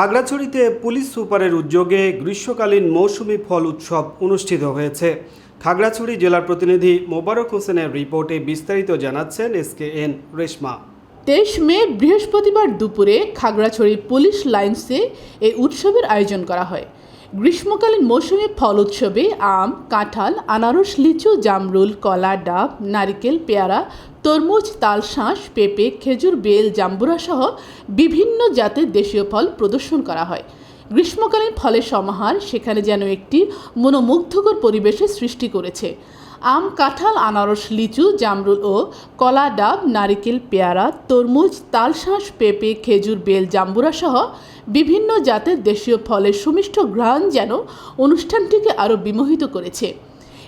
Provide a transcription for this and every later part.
খাগড়াছড়িতে police সুপারের উদ্যোগে গ্রীষ্মকালীন মৌসুমি ফল উৎসব অনুষ্ঠিত হয়েছে। খাগড়াছড়ি জেলার প্রতিনিধি মোবারক হোসেনের রিপোর্টে বিস্তারিত জানাচ্ছেন এস কে এন রেশমা। তেইশ মে, বৃহস্পতিবার দুপুরে খাগড়াছড়ি পুলিশ লাইন্সে এই উৎসবের আয়োজন করা হয়। গ্রীষ্মকালীন মৌসুমে ফল উৎসবে আম, কাঁঠাল, আনারস, লিচু, জামরুল, কলা, ডাব, নারিকেল, পেয়ারা, তরমুজ তালশাঁস পেঁপে, খেজুর, বেল, জাম্বুরা সহ বিভিন্ন জাতের দেশীয় ফল প্রদর্শন করা হয়। গ্রীষ্মকালীন ফলের সমাহার সেখানে যেন একটি মনোমুগ্ধকর পরিবেশের সৃষ্টি করেছে। আম, কাঁঠাল, আনারস, লিচু, জামরুল ও কলা, ডাব, নারিকেল, পেয়ারা, তরমুজ, তালশাঁস, পেঁপে, খেজুর, বেল, জাম্বুরা সহ বিভিন্ন জাতের দেশীয় ফলের সুমিষ্ট ঘ্রাণ যেন অনুষ্ঠানটিকে আরও বিমোহিত করেছে।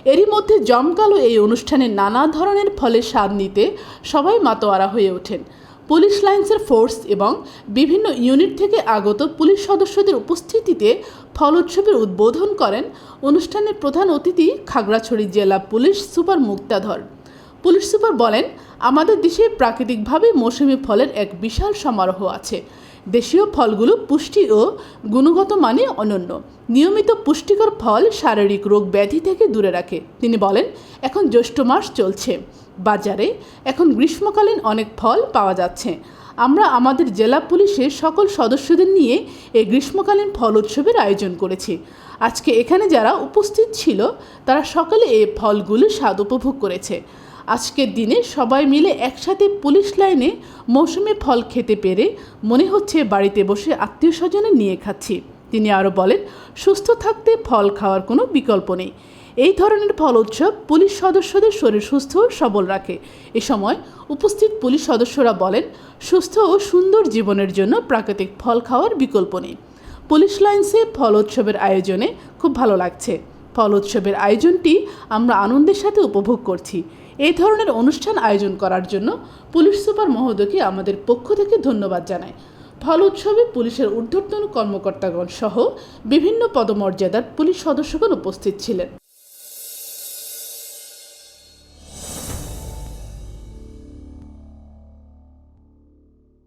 এরই মধ্যে জমকালো এই অনুষ্ঠানে নানা ধরনের ফলের স্বাদ নিতে সবাই মাতোয়ারা হয়ে ওঠেন। পুলিশ লাইন্সের ফোর্স এবং বিভিন্ন ইউনিট থেকে আগত পুলিশ সদস্যদের উপস্থিতিতে ফল উৎসবের উদ্বোধন করেন অনুষ্ঠানের প্রধান অতিথি খাগড়াছড়ি জেলা police super Muktadhar. Police super বলেন, আমাদের দেশে প্রাকৃতিকভাবে মৌসুমি ফলের এক বিশাল সমারোহ আছে। দেশীয় ফলগুলো পুষ্টি ও গুণগত মানে অনন্য। নিয়মিত পুষ্টিকর ফল শারীরিক রোগ ব্যাধি থেকে দূরে রাখে। তিনি বলেন, এখন জ্যৈষ্ঠ মাস চলছে। বাজারে এখন গ্রীষ্মকালীন অনেক ফল পাওয়া যাচ্ছে। আমরা আমাদের জেলা পুলিশের সকল সদস্যদের নিয়ে এই গ্রীষ্মকালীন ফল উৎসবের আয়োজন করেছি। আজকে এখানে যারা উপস্থিত ছিল, তারা সকলে এই ফলগুলো স্বাদ উপভোগ করেছে। আজকের দিনে সবাই মিলে একসাথে পুলিশ লাইনে মৌসুমি ফল খেতে পেরে মনে হচ্ছে বাড়িতে বসে আত্মীয় স্বজনে নিয়ে খাচ্ছি। তিনি আরও বলেন, সুস্থ থাকতে ফল খাওয়ার কোনো বিকল্প নেই। এই ধরনের ফল উৎসব পুলিশ সদস্যদের শরীর সুস্থ ও সবল রাখে। এ সময় উপস্থিত পুলিশ সদস্যরা বলেন, সুস্থ ও সুন্দর জীবনের জন্য প্রাকৃতিক ফল খাওয়ার বিকল্প নেই। পুলিশ লাইন্সে ফল উৎসবের আয়োজনে খুব ভালো লাগছে। ফল উৎসবের আয়োজনটি আমরা আনন্দের সাথে উপভোগ করছি। এই ধরনের অনুষ্ঠান আয়োজন করার জন্য পুলিশ সুপার মহোদয়কে আমাদের পক্ষ থেকে ধন্যবাদ জানাই। ফল উৎসবে পুলিশের ঊর্ধ্বতন কর্মকর্তাগণ সহ বিভিন্ন পদমর্যাদার পুলিশ সদস্যগণ উপস্থিত ছিলেন।